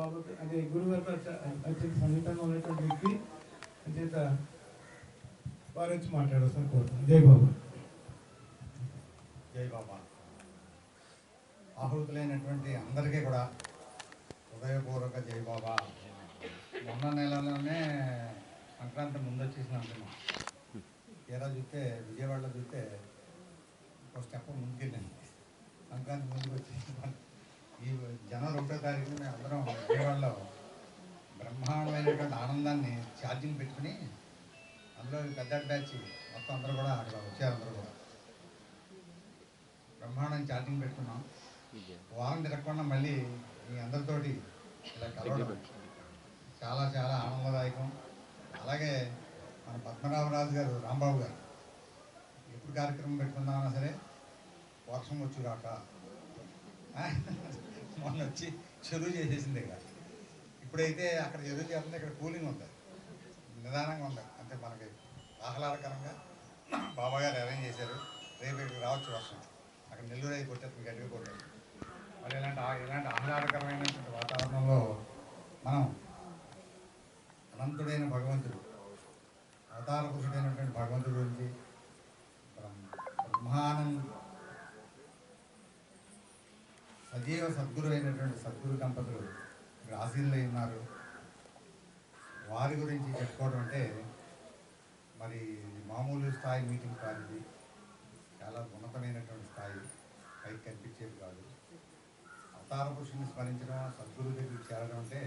బాబు అంటే గురువు అత్యంత సన్నిహితంగా ఉన్నటువంటి వ్యక్తి అంచేత వారి వచ్చి మాట్లాడవలసిన కోరుతున్నాను జై బాబు. జై బాబా. ఆహుతులైనటువంటి అందరికీ కూడా హృదయపూర్వక జై బాబా. మొన్న నెలలోనే సంక్రాంతి ముందు వచ్చేసిన అంటున్నాం తీరా చూస్తే విజయవాడలో చూస్తే ఒక స్టెప్ ముందుకెళ్ళింది. సంక్రాంతి ముందుకు వచ్చేసి ఈ జనవరి ఒకటో తారీఖున మేము అందరం విజయవాడలో బ్రహ్మాండమైనటువంటి ఆనందాన్ని ఛార్జింగ్ పెట్టుకుని అందులో పెద్ద బ్యాచ్ మొత్తం అందరూ కూడా అక్కడ వచ్చారు అందరూ కూడా. బ్రహ్మాండం ఛార్జింగ్ పెట్టుకున్నాం. వారం తిరగకుండా మళ్ళీ మీ అందరితోటి ఇలా కలవడం చాలా చాలా ఆనందదాయకం. అలాగే మన పద్మనాభరాజు గారు రాంబాబు గారు ఎప్పుడు కార్యక్రమం పెట్టుకుందామన్నా సరే వర్షం వచ్చి రాక. మొన్న వచ్చి చెరువు చేసేసింది ఇక. ఇప్పుడైతే అక్కడ చెరువు చేస్తుంది ఇక్కడ కూలింగ్ ఉంది. నిదానంగా ఉంది. అంటే మనకి ఆహ్లాదకరంగా బాబా గారు అరేంజ్ చేశారు. రేపు ఇక్కడికి రావచ్చు వర్షం. అక్కడ నెల్లూరు అయితే కొట్టేస్తుంది గట్టిగా కొట్టారు మరి ఇలాంటి ఇలాంటి ఆహ్లాదకరమైనటువంటి వాతావరణంలో మనం అనంతుడైన భగవంతుడు అవతార పురుషుడైనటువంటి భగవంతుడు గురించి బ్రహ్మ- సజీవ సద్గురు అయినటువంటి సద్గురు దంపతులు బ్రాజిల్లో ఉన్నారు. వారి గురించి చెప్పుకోవడం అంటే మరి మామూలు స్థాయి మీటింగ్ కాదు ఇది. చాలా ఉన్నతమైనటువంటి స్థాయి. పైకి కనిపించేది కాదు. అవతార పురుషుని స్మరించడం సద్గురు దగ్గరికి చేరడం అంటే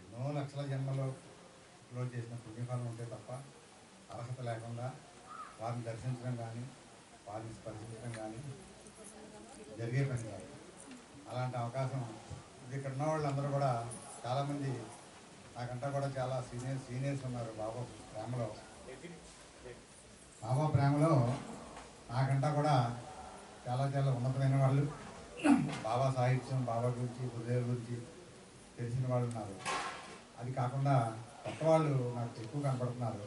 ఎన్నో లక్షల జన్మలో లో చేసిన పుణ్యఫలం ఉంటే తప్ప అర్హత లేకుండా వారిని దర్శించడం కానీ వారిని స్పర్శించడం కానీ జరిగే పని కాదు. అలాంటి అవకాశం ఇది ఇక్కడ ఉన్న వాళ్ళందరూ కూడా చాలామంది నాకంటా కూడా చాలా సీనియర్ సీనియర్స్ ఉన్నారు బాబా ప్రేమలో. బాబా ప్రేమలో నాకంటా కూడా చాలా చాలా ఉన్నతమైన వాళ్ళు. బాబా సాహిత్యం బాబా గురించి హృదయం గురించి తెలిసిన వాళ్ళు ఉన్నారు. అది కాకుండా కొత్త వాళ్ళు నాకు ఎక్కువ కనపడుతున్నారు.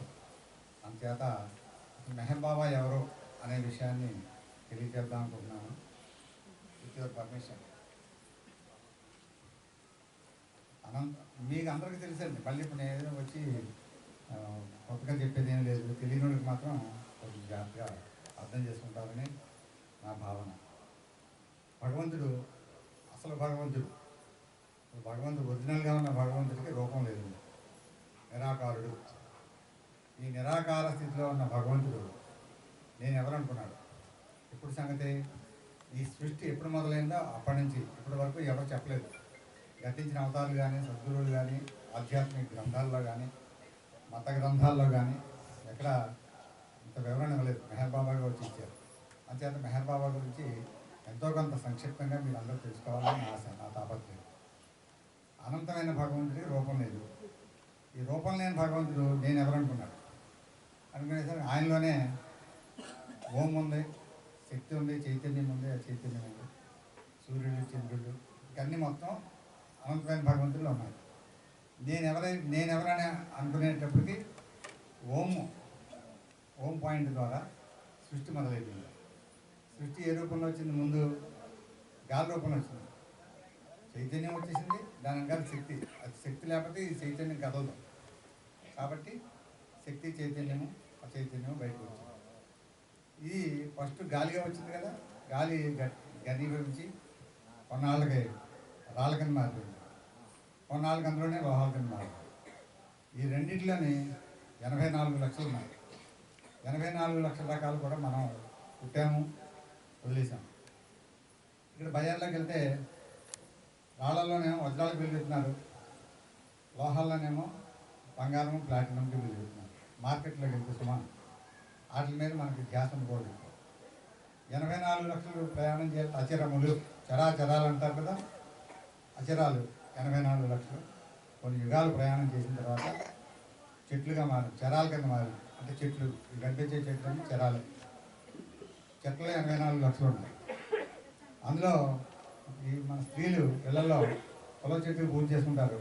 అందుచేత మెహర్ బాబా ఎవరు అనే విషయాన్ని తెలియజేద్దాం అనుకుంటున్నాను. With your permission. అనంత మీకు అందరికీ తెలుసండి మళ్ళీ ఇప్పుడు నేను ఏదో వచ్చి కొత్తగా చెప్పేది ఏం లేదు తెలియనివాడికి మాత్రం కొంచెం జాగ్రత్తగా అర్థం చేసుకుంటారని నా భావన. భగవంతుడు అసలు భగవంతుడు భగవంతుడు ఒరిజినల్గా ఉన్న భగవంతుడికి రూపం లేదు. నిరాకారుడు. ఈ నిరాకార స్థితిలో ఉన్న భగవంతుడు నేను ఎవరనుకున్నాడు? ఇప్పుడు సంగతి ఈ సృష్టి ఎప్పుడు మొదలైందో అప్పటి నుంచి ఇప్పటి వరకు ఎవరు చెప్పలేదు. గతించిన అవతారాలు కానీ సద్గురువులు కానీ ఆధ్యాత్మిక గ్రంథాల్లో కానీ మత గ్రంథాల్లో కానీ ఎక్కడ ఇంత వివరణ ఇవ్వలేదు. మెహర్ బాబా గారు వచ్చి ఇచ్చారు. అంచేత మెహర్ బాబా గురించి ఎంతో కొంత సంక్షిప్తంగా మీరు అందరూ తెలుసుకోవాలని ఆశ నా తాపత్రయం. అనంతమైన భగవంతుడికి రూపం లేదు. ఈ రూపం లేని భగవంతుడు నేను ఎవరనుకున్నాడు అనుకునేసరికి ఆయనలోనే ఓం ఉంది శక్తి ఉంది చైతన్యం ఉంది ఆ చైతన్యం ఉంది సూర్యుడు చంద్రుడు ఇవన్నీ మొత్తం అనంతమైన భగవంతుల్లో ఉన్నాయి. నేను ఎవరై నేను ఎవరైనా అనుకునేటప్పటికి ఓము ఓం పాయింట్ ద్వారా సృష్టి మొదలైపోయింది. సృష్టి ఏ రూపంలో వచ్చింది? ముందు గాలి రూపంలో వచ్చింది. చైతన్యం వచ్చేసింది. దాని వెనకాల శక్తి. అది శక్తి లేకపోతే ఈ చైతన్యం కదలదు. కాబట్టి శక్తి చైతన్యము అచైతన్యము బయటకు వచ్చింది. ఇది ఫస్ట్ గాలిగా వచ్చింది కదా. గాలి గ- ఘనీభవించి కొన్నాళ్ళకి రాళ్ళకని మారిపోయింది. మారిపోయింది కొన్నాళ్ళకి అందులోనే లోహాల ఈ రెండింటిలోని ఎనభై నాలుగు లక్షలు ఉన్నాయి. ఎనభై నాలుగు లక్షల రకాలు కూడా మనం పుట్టాము వదిలేసాం. ఇక్కడ బజార్లోకి వెళ్తే రాళ్ళలోనేమో వజ్రాలకు వెలుగుతున్నారు లోహాల్లోనేమో బంగారం ప్లాటినంకి వెలుగుతున్నారు మార్కెట్లోకి వెళ్తే సుమా వాటి మీద మనకి ధ్యాస పోదు ఎనభై నాలుగు లక్షలు ప్రయాణం చేయాలి అచరములు చరాచరాలు అంటారు కదా అచరాలు. ఎనభై నాలుగు లక్షలు. కొన్ని యుగాలు ప్రయాణం చేసిన తర్వాత చెట్లుగా మారి చరాల కింద మారి అంటే చెట్లు ఈ కనిపించే చెట్లు అంటే చరాలు. చెట్లు ఎనభై నాలుగు లక్షలు ఉన్నాయి. అందులో ఈ మన స్త్రీలు ఇళ్ళలో పొలం చెట్లు పూజ చేసుకుంటారు.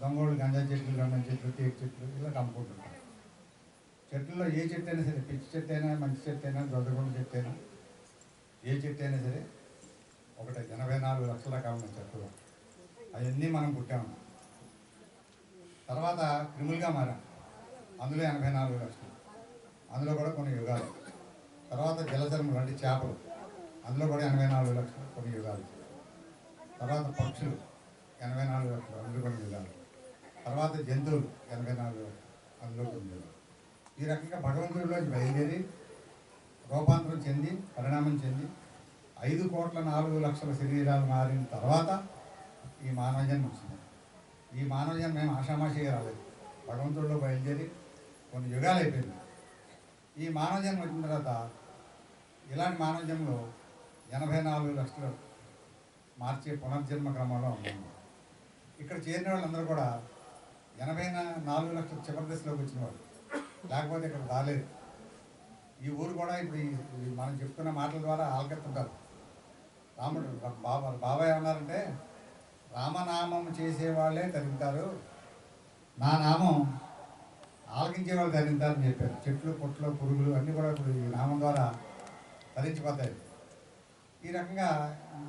దొంగోళ్ళు గంజా చెట్లు గంజా చెట్లు టేక్ చెట్లు ఇలా అమ్ముకుంటుంటారు. చెట్లలో ఏ చెట్టు అయినా సరే పిచ్చి చెట్టు అయినా మంచి చెట్టు అయినా దొడ్డగొండ చెట్టు అయినా ఏ చెట్టు అయినా సరే ఒకటి ఎనభై నాలుగు లక్షల రకాల చెట్లు. అవన్నీ మనం పుట్టాము తర్వాత క్రిములుగా మారాం. అందులో ఎనభై నాలుగు లక్షలు అందులో కూడా కొన్ని యుగాలు. తర్వాత జలచరములు అంటే చేపలు. అందులో కూడా ఎనభై నాలుగు లక్షలు కొన్ని యుగాలు. తర్వాత పక్షులు ఎనభై నాలుగు లక్షలు అందులో కొన్ని యుగాలు. తర్వాత జంతువులు ఎనభై నాలుగు లక్షలు అందులో కొన్ని యుగాలు. ఈ రకంగా భగవంతుడిలోంచి బయలుదేరి రూపాంతరం చెంది పరిణామం చెంది ఐదు కోట్ల నాలుగు లక్షల శరీరాలు మారిన తర్వాత ఈ మానవ జన్మ వచ్చింది. ఈ మానవ జన్మ మేము ఆషామాషిగా రాలేదు భగవంతుడిలో బయలుదేరి కొన్ని యుగాలు అయిపోయింది. ఈ మానవ జన్మ వచ్చిన తర్వాత ఇలాంటి మానవ జన్మలో ఎనభై నాలుగు లక్షలు మార్చే పునర్జన్మ క్రమంలో ఉన్నాము ఇక్కడ చేరిన వాళ్ళందరూ కూడా ఎనభై నాలుగు లక్షల చివరి దశలోకి వచ్చిన వాళ్ళు. లేకపోతే ఇక్కడ రాలేదు. ఈ ఊరు కూడా ఇప్పుడు మనం చెప్తున్న మాటల ద్వారా ఆలకెత్తుంటారు. రాముడు బాబా బాబాయ్ ఏమన్నారంటే రామనామం చేసేవాళ్ళే తరుగుతారు నా నామం ఆలకించే వాళ్ళు తరింతారని చెప్పారు. చెట్లు పొట్లు పురుగులు అన్నీ కూడా ఇప్పుడు ఈ నామం ద్వారా తరించిపోతాయి. ఈ రకంగా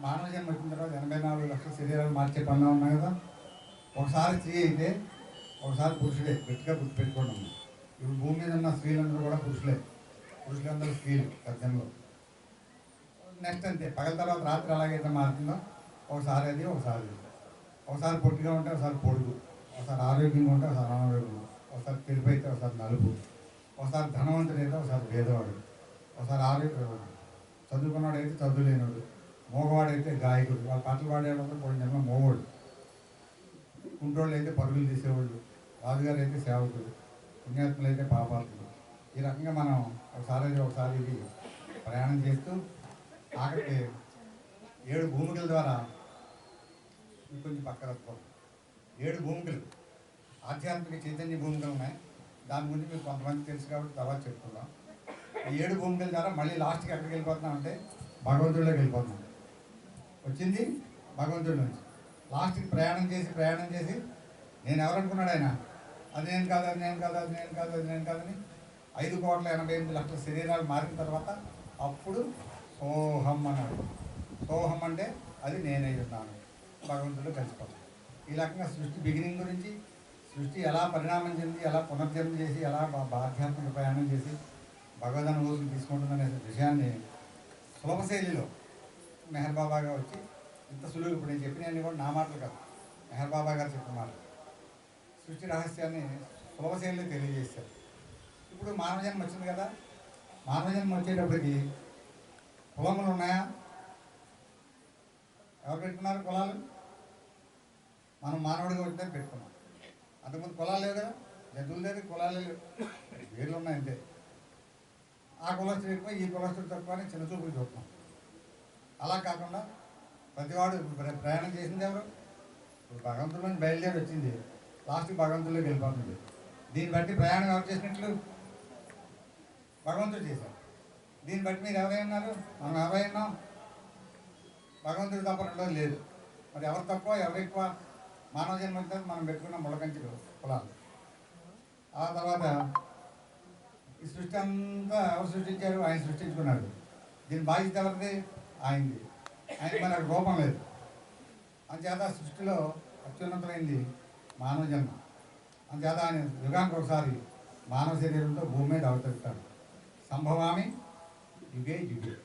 మానవ జన్మ వచ్చిన తర్వాత ఎనభై నాలుగు లక్షల శరీరాలు మార్చే పనులు ఉన్నాయి కదా. ఒకసారి స్త్రీ అయితే ఒకసారి పురుషుడే. గట్టిగా గుర్తుపెట్టుకోండి ఇప్పుడు భూమి మీద ఉన్న స్త్రీలందరూ కూడా పురుషులే. పురుషులందరూ స్త్రీలు గతంలో నెక్స్ట్ అంతే. పగల తర్వాత రాత్రి అలాగైతే మారుతుందో? ఒకసారి అది ఒకసారి ఒకసారి పొట్టిగా ఉంటే ఒకసారి పొడుగు ఒకసారి ఆరోగ్యంగా ఉంటే ఒకసారి అనారోగ్యం ఒకసారి తెలుపు అయితే ఒకసారి నలుపు ఒకసారి ధనవంతుడు అయితే ఒకసారి పేదవాడు ఒకసారి ఆరోగ్యం చదువుకున్నాడు అయితే చదువులేనివాడు మోగవాడైతే గాయకుడు వాళ్ళ పాటలు పాడేవాడు కొన్ని జన్మ మోగోడు. కుంటోళ్ళు అయితే పరుగులు తీసేవాళ్ళు రాజుగారు అయితే సేవకుడు పుణ్యాత్ములు అయితే పాపాత్ములు ఈ రకంగా మనం ఒకసారి ఒకసారి ఇది ప్రయాణం చేస్తూ ఆఖరికి ఏడు భూమికల ద్వారా ఇంకొంచెం కొంచెం పక్క ఏడు భూమికలు. ఆధ్యాత్మిక చైతన్య భూమికలు ఉన్నాయి. దాని గురించి మీకు కొంతమంది తెలుసు కాబట్టి తర్వాత చెప్పుకుందాం ఈ ఏడు భూమికల ద్వారా మళ్ళీ లాస్ట్కి ఎక్కడికి వెళ్ళిపోతున్నాం అంటే భగవంతుడిలోకి వెళ్ళిపోతున్నాం. వచ్చింది? భగవంతుడి నుంచి. లాస్ట్కి ప్రయాణం చేసి ప్రయాణం చేసి నేను ఎవరనుకున్నాడు ఆయన? అది నేను కాదు అది నేను కాదు అది నేను కాదు అది నేను కాదని ఐదు కోట్ల ఎనభై ఎనిమిది లక్షల శరీరాలు మారిన తర్వాత అప్పుడు సోహం అన్నాడు. సోహం అంటే అది నేనై ఉన్నాను. భగవంతుడు కలిసిపోతాయి ఈ రకంగా సృష్టి బిగినింగ్ గురించి సృష్టి ఎలా పరిణామం చెంది ఎలా పునర్జన్మ చేసి ఎలా బా- ఆధ్యాత్మిక ప్రయాణం చేసి భగవద్ అనుభూతిని తీసుకుంటుందనే విషయాన్ని సులభ శైలిలో మెహర్ బాబాగా వచ్చి ఇంత సులువు ఇప్పుడు నేను చెప్పినవన్నీ కూడా నా మాటలు కాదు. మెహర్ బాబా గారు చెప్పిన మాటలు. సృష్టి రహస్యాన్ని సులభ శైలిలో తెలియజేశారు. ఇప్పుడు మానవ జన్మ వచ్చింది కదా. మానవ జన్మ వచ్చేటప్పటికి కులములు ఉన్నాయా? ఎవరు పెట్టుకున్నారు కులాలు? మనం మానవుడిగా ఉంటే పెట్టుకున్నాం. అంతకుముందు కులాలు లేవు కదా లేదు కులాలు లేవు. వేర్లు ఉన్నాయి ఆ కులస్తుడు ఎక్కువ ఈ కులస్తుడు తక్కువ అని చిన్న చూపులు చూస్తున్నాం అలా కాకుండా ప్రతివాడు ఇప్పుడు ప్రయాణం చేసింది ఎవరు? ఇప్పుడు భగవంతుడి నుంచి బయలుదేరి వచ్చింది. లాస్ట్కి భగవంతుడిలోకి వెళ్ళిపోతుంది. దీన్ని బట్టి ప్రయాణం ఎవరు చేసినట్లు? భగవంతుడు చేశారు దీన్ని బట్టి మీరు ఎవరై ఉన్నారు? మనం ఎవరై ఉన్నాం? భగవంతుడు తప్ప రెండోది లేదు. మరి ఎవరు తక్కువ ఎవరు ఎక్కువ మానవ జన్మ మనం పెట్టుకున్న ముళ్ళకంచెలు కులాలు ఆ తర్వాత ఈ సృష్టి అంతా ఎవరు సృష్టించారు? ఆయన సృష్టించుకున్నాడు. దీని బాధ్యత ఎవరిది? ఆయనది. ఆయన మన రూపం లేదు. అంచేత సృష్టిలో అత్యున్నతమైంది మానవ జన్మ. అంచేత ఆయన యుగానికి ఒకసారి మానవ శరీరంతో భూమి మీద అవతరిస్తాడు. సంభవామి యుగే యుగే.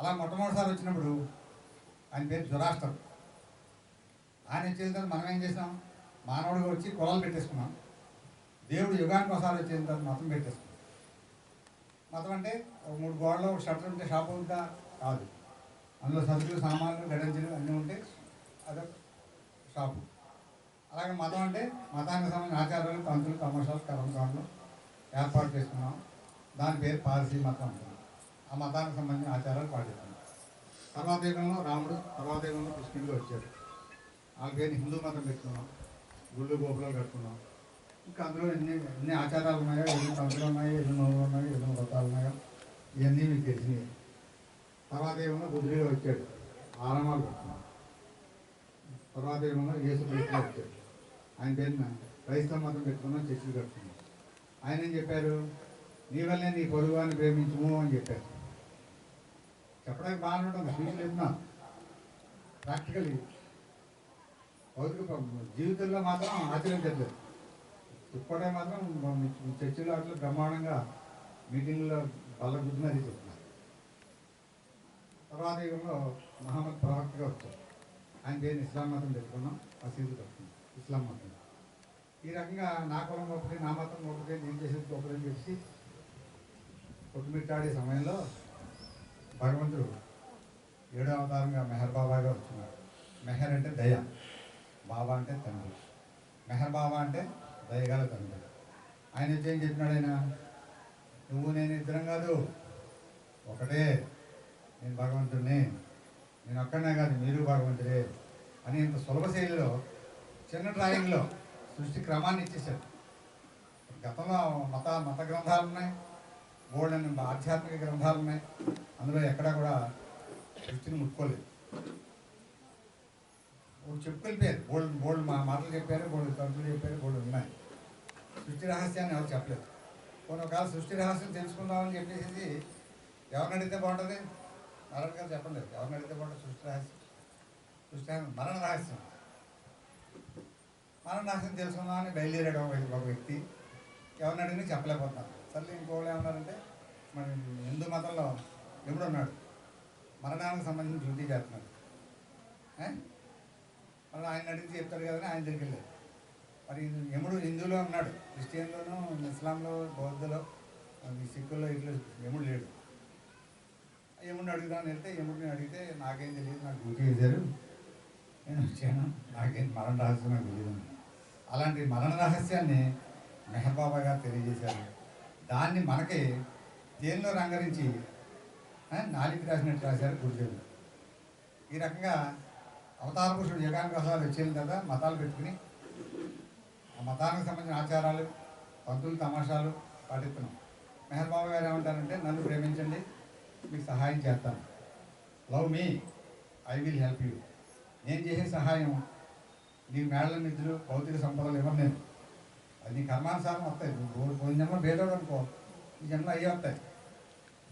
అలా మొట్టమొదటిసారి వచ్చినప్పుడు ఆయన పేరు జురాష్ట్రం ఆయన వచ్చిన తర్వాత మనం ఏం చేసాం మానవుడిగా వచ్చి కులాలు పెట్టేసుకున్నాం. దేవుడు యుగానికి ఒకసారి వచ్చిన తర్వాత మతం పెట్టేసుకున్నాం. మతం అంటే ఒక మూడు గోడలు ఒక షట్టర్ ఉంటే షాప్ ఉందా? కాదు. అందులో సరుకులు సామాన్లు గడంజలు అన్నీ ఉంటే అదొక షాపు. అలాగే మతం అంటే మతానికి సంబంధించిన ఆచారాలు తంతులు తమాషాలు కర్మకాండలు ఏర్పాటు చేసుకున్నాం. దాని పేరు పారసీ మతం అంటున్నాం ఆ మతానికి సంబంధించిన ఆచారాలు పాటిస్తున్నాం తర్వాత యుగంలో రాముడు తర్వాత యుగంలో కృష్ణుడిగా వచ్చాడు. వాళ్ళ హిందూ మతం పెట్టుకున్నాం గుళ్ళు గోపురాలు కట్టుకున్నాం. ఇంకా అందులో ఎన్ని ఎన్ని ఆచారాలు ఉన్నాయో ఎన్ని సంస్థలు ఉన్నాయో ఎన్ని నోళ్ళు ఉన్నాయో ఎన్ని వ్రతాలు ఉన్నాయో ఇవన్నీ మీకు తెలిసినవి తర్వాత ఏమన్నా బుద్ధుడిగా వచ్చాడు. ఆరామాలు పెట్టుకున్నాం. తర్వాత ఏమన్నా యేసు క్రీస్తు వచ్చాడు. ఆయన పేరున క్రైస్తవ మతం పెట్టుకున్నాం చర్చలు కట్టుకున్నాం. ఆయన ఏం చెప్పారు? నీ వల్లే నీ పొరుగు అని ప్రేమించుము అని చెప్పారు. చెప్పడానికి బాగానే ఉంటుంది స్పీచ్లు విన్నా ప్రాక్టికల్ భౌతిక జీవితంలో మాత్రం ఆచరించట్లేదు ఇప్పుడే మాత్రం చర్చిలో అట్లా బ్రహ్మాండంగా మీటింగ్లో బల గుద్ది మరీ చెప్తున్నారు. తర్వాత యుగంలో మహమ్మద్ ప్రవక్తగా వచ్చారు. ఆయన దేని ఇస్లాం మతం పెట్టుకున్నాం మసీదు పెట్టుకున్నాం ఇస్లాం మతం. ఈ రకంగా నా కులం ఒకటి నా మతం ఒకటి నేను చేసేది ఒకటి అని చెప్పి కొట్టుమిట్టాడే సమయంలో భగవంతుడు ఏడో అవతారంగా మెహర్ బాబాగా వస్తున్నాడు మెహర్ అంటే దయ బాబా అంటే తండ్రి. మెహర్ బాబా అంటే దయగల తండ్రి. ఆయన ఏం చెప్పినాడు ఆయన? నువ్వు నేను ఇద్దరం కాదు ఒకటే. నేను భగవంతుడిని నేను ఒక్కడనే కాదు మీరు భగవంతుడే అని ఇంత సులభ శైలిలో చిన్న డ్రాయింగ్లో సృష్టి క్రమాన్ని ఇచ్చేసాడు గతంలో మత మత గ్రంథాలు ఉన్నాయి బోల్డ్ ఆధ్యాత్మిక గ్రంథాలు ఉన్నాయి అందులో ఎక్కడా కూడా సృష్టిని ముట్టుకోలేదు. వాళ్ళు చెప్పుకెళ్ళిపోయారు. బోల్డ్ బోల్డ్ మా మాటలు చెప్పారు బోల్డ్ కలుపులు చెప్పారు బోల్డ్ ఉన్నాయి. సృష్టి రహస్యాన్ని ఎవరు చెప్పలేదు. కొన్ని ఒకవేళ సృష్టి రహస్యం తెలుసుకుందామని చెప్పేసి ఎవరిని అడిగితే బాగుంటుంది? నారాయణ గారు చెప్పండి ఎవరిని అడిగితే బాగుంటుంది సృష్టి రహస్యం? సృష్టి రహస్యం మరణ రహస్యం. మరణ రహస్యం తెలుసుకుందామని బయలుదేరాడు ఒక వ్యక్తి- ఒక వ్యక్తి. ఎవరిని అడిగినా చెప్పలేకపోతున్నాను సర్లే ఇంకోళ్ళు ఏమన్నారంటే మన హిందూ మతంలో ఎప్పుడు ఉన్నాడు మరణానికి సంబంధించిన డ్యూటీ చేస్తున్నాడు. మళ్ళీ ఆయన అడిగితే చెప్తాడు కదా ఆయన దగ్గరికి లేదు మరి యముడు హిందువులో ఉన్నాడు క్రిస్టియన్లోను ఇస్లాంలో బౌద్ధలో ఈ సిక్కుల్లో ఇట్లా యముడు లేడు. యముడిని అడుగుదామని వెళ్తే యముడిని అడిగితే నాకేం తెలియదు నాకు డ్యూటీ వేశారు నేను వచ్చాను నాకేం మరణ రహస్యం నాకు తెలియదు అలాంటి మరణ రహస్యాన్ని మెహర్ బాబా గారు తెలియజేశారు. దాన్ని మనకి తేనెలో రంగరించి నాలుగు రాసినట్టు రాశారు గురుదేవులు ఈ రకంగా అవతార పురుషుడు యుగానికి ఒకసారి వచ్చిన కదా మతాలు పెట్టుకుని ఆ మతానికి సంబంధించిన ఆచారాలు పంతులు తమాషాలు పాటిస్తున్నాం. మెహర్ బాబా గారు ఏమంటారంటే నన్ను ప్రేమించండి మీకు సహాయం చేస్తాను. Love me I will help you. నేను చేసే సహాయం నీ మేడల నిధులు భౌతిక సంపదలు ఇవ్వను నేను. అది నీ కర్మానుసారం వస్తాయి. నువ్వు పోయిన జన్మ భేదోడు అనుకో ఈ జన్మ అయ్యి వస్తాయి.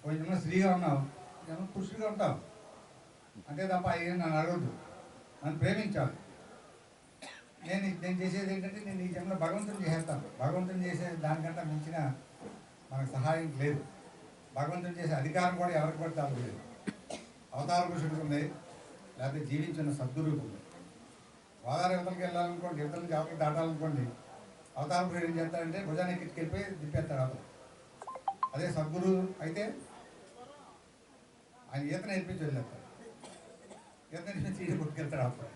పోయిన జన్మ స్త్రీగా ఉన్నావు? ఈ పురుషుడిగా ఉంటావు? అంతే తప్ప అయ్యే నన్ను అడగద్దు. నన్ను ప్రేమించాలి. నేను నేను చేసేది ఏంటంటే నేను ఈ జన్మలో భగవంతుని చేసేస్తాను. భగవంతుని చేసే దానికంటే మించిన మనకు సహాయం లేదు. భగవంతుని చేసే అధికారం కూడా ఎవరికి పడితే వాళ్ళకి లేదు. అవతార పురుషుడికి ఉంది లేకపోతే జీవించిన సద్గురువుకు ఉంది. గోదావరి యువతలకి వెళ్ళాలనుకోండి యువతల నుంచి అవతలకి దాటాలనుకోండి అవతార పురుషుడు ఏం చేస్తాడంటే భుజాన్ని ఎక్కివెళ్ళిపోయి దిప్పేస్తాడు అవతల అదే సద్గురు అయితే ఆయన ఈత నేర్పించి వెళ్ళేస్తాడు ఈత నేర్పించి ఈత కొట్టుకెళ్తాడు అప్పుడు.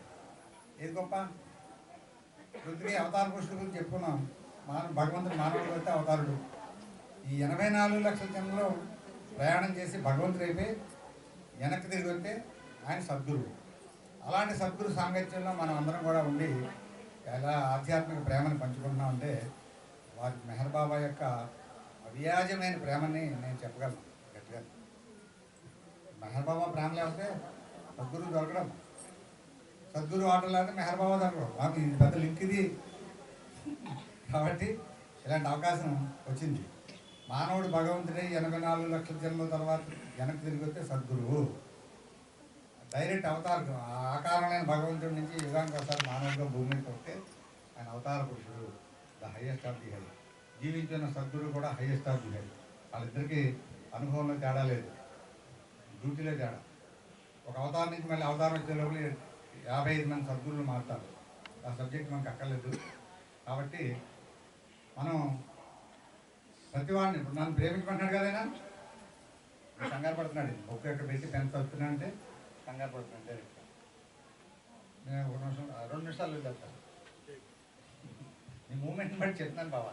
ఏది గొప్ప? పృథ్వీ అవతార పురుషుల గురించి చెప్పుకున్నాం. మానవ భగవంతుడు మానవుడు అయితే అవతారుడు. ఈ ఎనభై నాలుగు లక్షల జన్మలో ప్రయాణం చేసి భగవంతుడు అయిపోయి వెనక్కి తిరిగి వస్తే ఆయన సద్గురువు. అలాంటి సద్గురు సాంగత్యంలో మనం అందరం కూడా ఉండి ఎలా ఆధ్యాత్మిక ప్రేమను పంచుకుంటున్నాం అంటే వారి మెహర్ బాబా యొక్క అవ్యాజమైన ప్రేమని నేను చెప్పగలను గట్టిగా. మెహర్బాబా ప్రేమ లేకపోతే సద్గురు దొరకడం. సద్గురు ఆటలు లేకపోతే మెహర్ దొరకడం. మాకు ఇది పెద్ద లింక్ ఇది. కాబట్టి ఇలాంటి అవకాశం వచ్చింది. మానవుడు భగవంతుడే ఎనభై నాలుగు లక్షల జన్మల తర్వాత వెనక్కి తిరిగి వస్తే సద్గురువు. డైరెక్ట్ అవతారం ఆ ఆకారమైన భగవంతుడి నుంచి యుగానికి ఒకసారి మానవుడిగా భూమి మీదకి వస్తే ఆయన అవతార పురుషుడు the highest of the high జీవించిన సద్గురు కూడా హైయెస్ట్ ఆఫ్ ది హై వాళ్ళిద్దరికీ అనుభవంలో తేడా లేదు. డ్యూటీలో తేడా. ఒక అవతారం నుంచి మళ్ళీ అవతారం వచ్చే లోపల యాభై ఐదు మంది సద్గురులు మారుతారు. ఆ సబ్జెక్ట్ మనకు అక్కర్లేదు. కాబట్టి మనం ప్రతివాడిని ఇప్పుడు నన్ను ప్రేమించుకుంటున్నాడు కదైనా కంగారు పడుతున్నాడు. బొక్క పెట్టి పెన్ చదువుతున్నా అంటే కంగారు పడుతున్నాడు. డైరెక్ట్ నేను ఒక నిమిషం రెండు నిమిషాలు చెప్తాను నీ మూమెంట్ని బట్టి చెప్తున్నాను బాబా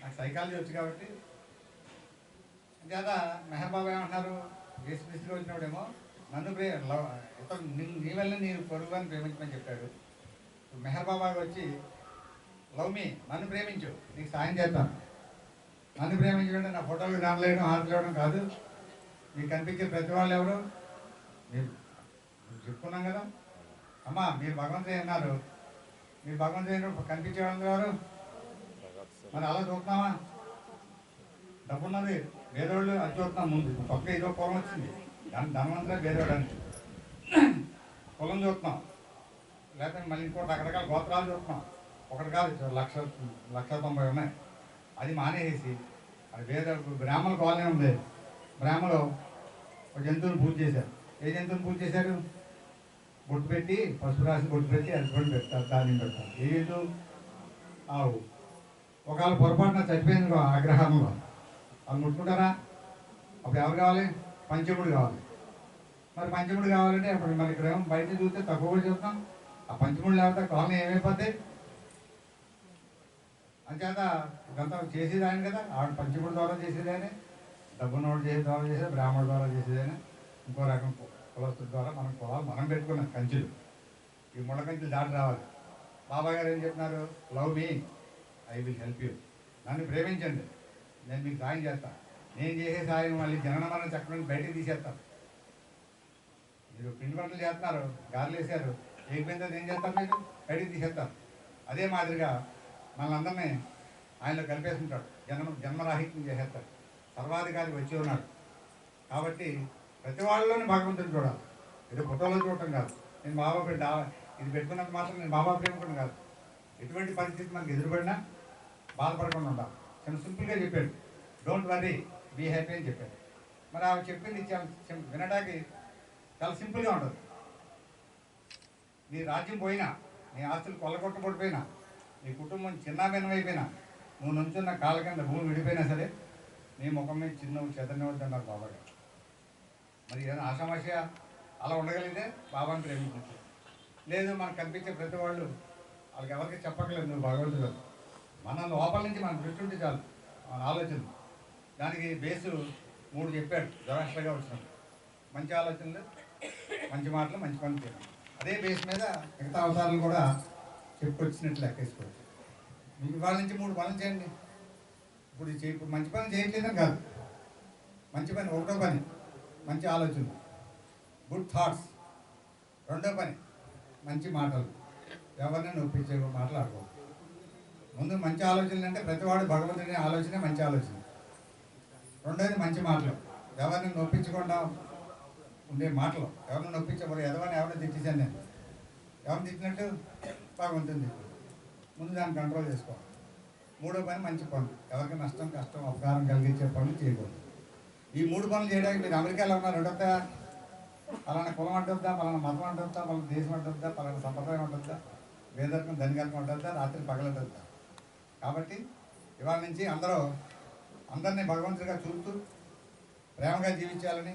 నాకు సైకాలజీ వచ్చు కాబట్టి కదా మెహర్ బాబా ఏమంటున్నారు ఏసు బిస్లో వచ్చినప్పుడేమో నన్ను ప్రేమ లవ్ ఇతను నీ- నీ వల్ల నేను పొరుగు అని ప్రేమించమని చెప్పాడు. ఇప్పుడు మెహర్ వచ్చి లవ్ మీ నన్ను ప్రేమించు నీకు సాయం చేస్తాను. నన్ను ప్రేమించడం నా ఫోటోలు డాన్లు వేయడం కాదు. మీకు కనిపించే ప్రతి వాళ్ళు ఎవరు? మీరు చెప్పుకున్నాం కదా. అమ్మా మీరు భగవంతుడు అన్నారు. మీరు భగవంతుడు కనిపించే వాళ్ళు ఎవరు మరి అలా చూస్తున్నావా డబ్బున్నది. వేరేవాళ్ళు అది చూస్తున్నాం ముందు పక్క ఏదో పొలం వచ్చింది. దాని ధనవంతులే వేరేవాడు అని. పొలం చూస్తున్నాం. లేకపోతే మళ్ళీ ఇంకో రకరకాల గోత్రాలు చూస్తున్నాం. ఒకటి కాదు లక్ష లక్ష తొంభై ఉన్నాయి. అది మానేసి అది వేరే బ్రాహ్మణ కాలనీ ఉంది. బ్రాహ్మణులు ఒక జంతువుని పూజ చేశారు. ఏ జంతువుని పూజ చేశారు? బొట్టు పెట్టి పసుపు రాసి బొట్టు పెట్టి అరటిపండు పెడతారు ధాన్యం పెడతారు. ఏ జంతువు ఆవు. ఒకవేళ పొరపాటున చచ్చిపోయింది ఆగ్రహంలో వాళ్ళు ముట్టుకుంటారా? అప్పుడు ఎవరు కావాలి? పంచముడు కావాలి. మరి పంచముడు కావాలంటే అప్పుడు మరి ఇక్కడ ఏమో బయట చూస్తే తక్కువ కూడా చూస్తాం ఆ పంచముడు లేకపోతే కాలనీ ఏమైపోతాయి అంచేత ఇదంతా చేసేది ఆయన కదా. ఆవిడ పంచముడి ద్వారా చేసేదాన్ని డబ్బునోడు చేసే ద్వారా చేసే బ్రాహ్మణ ద్వారా చేసేదాన్ని ఇంకో రకం కులస్తుల ద్వారా మనం కులాలు మనం పెట్టుకున్నాం కంచులు. ఈ ముళ్ళ కంచులు దాటి రావాలి. బాబా గారు ఏం చెప్తున్నారు love me I will help you నన్ను ప్రేమించండి. నేను మీకు సాయం చేస్తాను నేను చేసే సాయం మళ్ళీ జననమరణ చక్రం బయటికి తీసేస్తాను మీరు పిండి వంటలు చేస్తున్నారు గారెలు వేసారు ఏమైందో ఏం చేస్తాం మీరు బయటికి తీసేస్తారు అదే మాదిరిగా మనందరినీ ఆయనలో కలిపేస్తుంటాడు జన్మ జన్మరాహిత్యం చేసేస్తాడు. సర్వాధికారి వచ్చి ఉన్నాడు. కాబట్టి ప్రతి వాళ్ళలోనే భగవంతుని చూడాలి. ఇది ఫోటోలో చూడటం కాదు. నేను బాబా బిడ్డ ఇది పెట్టుకున్నంత మాత్రం నేను బాబా ప్రేమికుని కాదు. ఎటువంటి పరిస్థితి మనకు ఎదురుపడినా బాధపడకుండా ఉండాలి. తను సింపుల్గా చెప్పాడు డోంట్ వరీ బీ హ్యాపీ అని చెప్పాడు. మరి ఆమె చెప్పింది వినడానికి చాలా సింపుల్గా ఉంటుంది నీ రాజ్యం పోయినా నీ ఆస్తులు కొల్లగొట్టబడిపోయినా నీ కుటుంబం చిన్నాభిన్నమైపోయినా నువ్వు నుంచున్న కాళ్ళ కింద భూమి విడిపోయినా సరే నీ ముఖం మీద చిన్న చెదరనివద్దన్నారు బాబా గారు మరి ఏదైనా ఆషామాషియా అలా ఉండగలిగితే బాబాని ప్రేమించవచ్చు. లేదు మనకు కనిపించే ప్రతి వాళ్ళు వాళ్ళకి ఎవరికి చెప్పక్కలేదు నువ్వు భగవంతుడు మన లోపల నుంచి మన దృష్టి ఉంటే చాలు. మన ఆలోచన. దానికి బేసు మూడు చెప్పాడు దురాష్ట్రగా వచ్చినప్పుడు. మంచి ఆలోచనలు మంచి మాటలు మంచి పనులు చేయడం. అదే బేస్ మీద మిగతా అవసరాలు కూడా చెప్పుకొచ్చినట్లు లెక్కేసుకోవచ్చు. మీకు వాళ్ళ నుంచి మూడు పనులు చేయండి. ఇప్పుడు ఇప్పుడు మంచి పని చేయట్లేదని కాదు. మంచి పని ఒకటో పని. మంచి ఆలోచన. Good thoughts. రెండో పని. మంచి మాటలు. ఎవరిని నొప్పించే మాట్లాడుకోవాలి ముందు మంచి ఆలోచనలు అంటే ప్రతివాడు భగవంతుని ఆలోచనే మంచి ఆలోచన. రెండోది మంచి మాటలు. ఎవరిని నొప్పించకుండా ఉండే మాటలు. ఎవరిని నొప్పించకూడదు. ఎదవని ఎవరిని తిట్టించాను నేను. ఎవరిని తిట్టినట్టు భగవంతుని ముందు దాన్ని కంట్రోల్ చేసుకోవాలి. మూడో పని మంచి పనులు. ఎవరికి నష్టం కష్టం అపకారం కలిగించే పనులు చేయకూడదు. ఈ మూడు పనులు చేయడానికి మీరు అమెరికాలో ఉన్నారు రెండొద్దా పలానా కులం అంటుందా? పలానా మతం అంటుందా? పలానా దేశం అంటుందా? పలానా సంప్రదాయం అంటుందా? వేదర్కం ధనికత్వం అంటుందా? రాత్రి పగలంటుందా? కాబట్టి ఇవాళ నుంచి అందరూ అందరినీ భగవంతుడిగా చూస్తూ ప్రేమగా జీవించాలని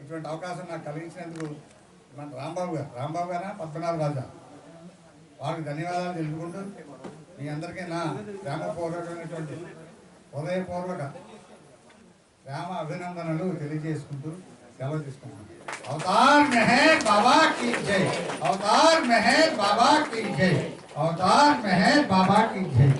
ఇటువంటి అవకాశం నాకు కలిగించినందుకు మన రాంబాబు గారు రాంబాబు గారా పద్మనాభ రాజా వారికి ధన్యవాదాలు తెలుపుకుంటూ మీ అందరికీ నా ప్రేమపూర్వకమైనటువంటి హృదయపూర్వక ప్రేమ అభినందనలు తెలియజేసుకుంటూ సెలవు తీసుకుంటున్నాను అవతార్ మెహర్ బాబా की जय अवतार मेहर बाबा की जय अवतार मेहर बाबा की जय